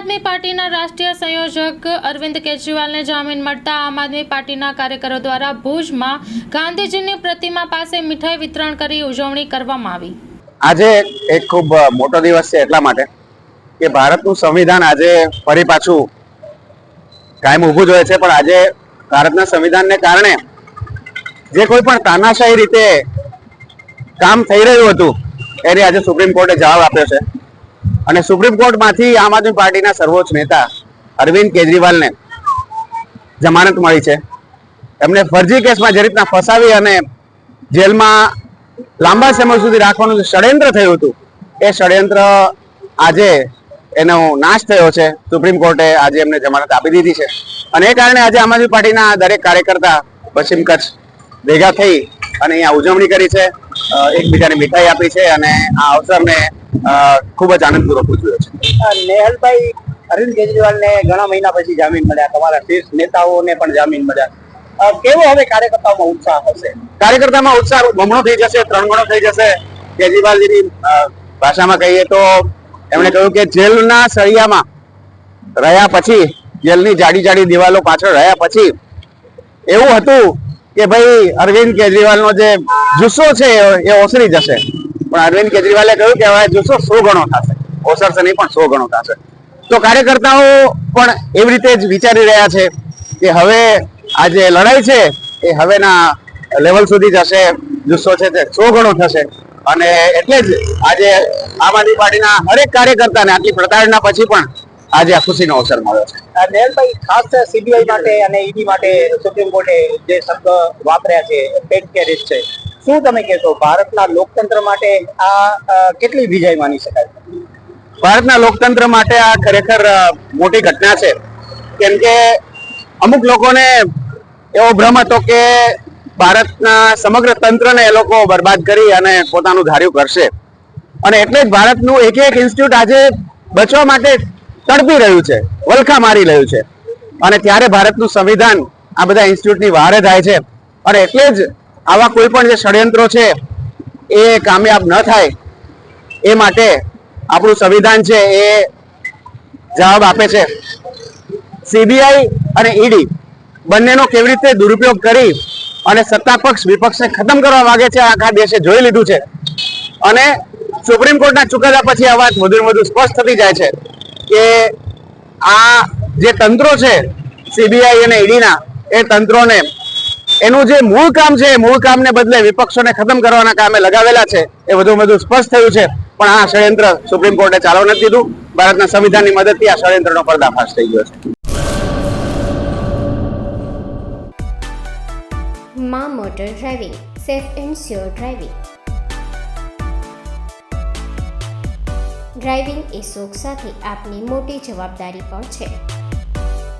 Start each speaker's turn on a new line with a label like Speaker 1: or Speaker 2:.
Speaker 1: આદમી પાર્ટીના રાષ્ટ્રીય સંયોજક અરવિંદ કેજરીવાલને જામીન મળતા આમ આદમી પાર્ટીના કાર્યકરો દ્વારા ભુજમાં ગાંધીજીની પ્રતિમા પાસે મીઠાઈ વિતરણ કરી ઉજવણી કરવામાં આવી.
Speaker 2: આજે એક ખૂબ મોટો દિવસ છે એટલા માટે કે ભારતનું સંવિધાન આજે ફરી પાછું કાયમ ઊભું જ હોય છે, પણ આજે ભારતના સંવિધાનને કારણે જે કોઈ પણ તાનાશાહી રીતે કામ થઈ રહ્યું હતું, એને આજે સુપ્રીમ કોર્ટે જવાબ આપ્યો છે. અને સુપ્રીમ કોર્ટમાંથી આમ આદમી પાર્ટીના સર્વોચ્ચ નેતા અરવિંદ કેજરીવાલને જમાનત મળી છે. એમને ફરજી કેસમાં જે રીતના ફસાવી અને જેલમાં લાંબા સમય સુધી રાખવાનું ષડયંત્ર થયું હતું, એ ષડયંત્ર આજે એનો નાશ થયો છે. સુપ્રીમ કોર્ટે આજે એમને જમાનત આપી દીધી છે. અને એ કારણે આજે આમ આદમી પાર્ટીના દરેક કાર્યકર્તા પશ્ચિમ કચ્છ ભેગા થઈ અને અહીંયા ઉજવણી કરી છે. એકબીજાને મીઠાઈ આપી છે અને આ અવસરને ખૂબ જ આનંદપૂર્વક ઉજવ્યો છે.
Speaker 3: નેહલભાઈ અરવિંદ કેજરીવાલને ઘણા મહિના પછી જામીન મળ્યા તમારા શીર્ષ નેતાઓને પણ જામીન મળ્યા. કેવો હવે કાર્યકર્તાઓમાં ઉત્સાહ હશે?
Speaker 2: કાર્યકર્તામાં ઉત્સાહ બમણો થઈ જશે ત્રણ ગણો થઈ જશે. કેજરીવાલજીની ભાષામાં કહીએ તો એમણે કહ્યું કે જેલના સળિયામાં રહ્યા પછી જેલની જાડી જાડી દિવાલો પાછળ રહ્યા પછી એવું હતું કે ભાઈ અરવિંદ કેજરીવાલનો જે જુસ્સો છે એ- એ ઓસરી જશે. પણ અરવિંદ કેજરીવાલે કહ્યું કે હવે જોશો, સો ગણો થશે. ઓસરશે નહીં પણ સો ગણો થશે. તો કાર્યકર્તાઓ પણ એવી રીતે જ વિચારી રહ્યા છે કે હવે આ જે લડાઈ છે, એ હવેના લેવલ સુધી જશે, જુસ્સો છે તે સો ગણો થશે. અને એટલે જ આજે આમ આદમી પાર્ટીના હરેક કાર્યકર્તાને આટલી પ્રતાડના પછી પણ આજે આ ખુશીનો અવસર મળ્યો છે.
Speaker 3: નેહલભાઈ ખાસ સીબીઆઈ માટે અને ઈડી માટે સુપ્રીમ કોર્ટે જે શબ્દ વાપર્યા છે પેટ કેરેજ છે. શું તમે કહેશો, ભારતના લોકતંત્ર માટે આ કેટલી વિજય માની શકાય?
Speaker 2: ભારતના લોકતંત્ર માટે આ ખરેખર મોટી ઘટના છે. કેમ કે અમુક લોકોને એવો ભ્રમ હતો કે ભારતના સમગ્ર તંત્રને એ લોકો બરબાદ કરી અને પોતાનું ધાર્યું કરશે. અને એટલે જ ભારતનું એક એક ઇન્સ્ટિટ્યૂટ આજે બચવા માટે તડપી રહ્યું છે, વલખા મારી રહ્યું છે. અને ત્યારે ભારતનું સંવિધાન આ બધા ઇન્સ્ટિટ્યૂટની વારે થાય છે. અને એટલે જ આવા કોઈ પણ જે ષડયંત્રો છે, એ કામયાબ ન થાય. એ માટે આપણું સંવિધાન છે, એ જવાબ આપે છે. સીબીઆઈ અને ઈડી બંનેનો કેવી રીતે દુરુપયોગ કરી અને સત્તા પક્ષ વિપક્ષને ખતમ કરવા માંગે છે આખા દેશે જોઈ લીધું છે. અને સુપ્રીમ કોર્ટના ચુકાદા પછી આ વાત વધુ વધુ સ્પષ્ટ થતી જાય છે કે આ જે તંત્રો છે સીબીઆઈ અને ઈડીના એ તંત્રોને એનું જે મૂળ કામ છે મૂળ કામને બદલે વિપક્ષોને ખતમ કરવાના કામે લગાવેલા છે, એ વધુ વધુ સ્પષ્ટ થયું છે. પણ આ ષડયંત્ર સુપ્રીમ કોર્ટે ચાલવા નથી દીધું ભારતના સંવિધાનની મદદથી આ ષડયંત્રનો પર્દાફાશ થઈ ગયો છે.
Speaker 4: મા motor driving, safe and sure driving. Driving એ શોખ સાથે આપની મોટી જવાબદારી પણ છે.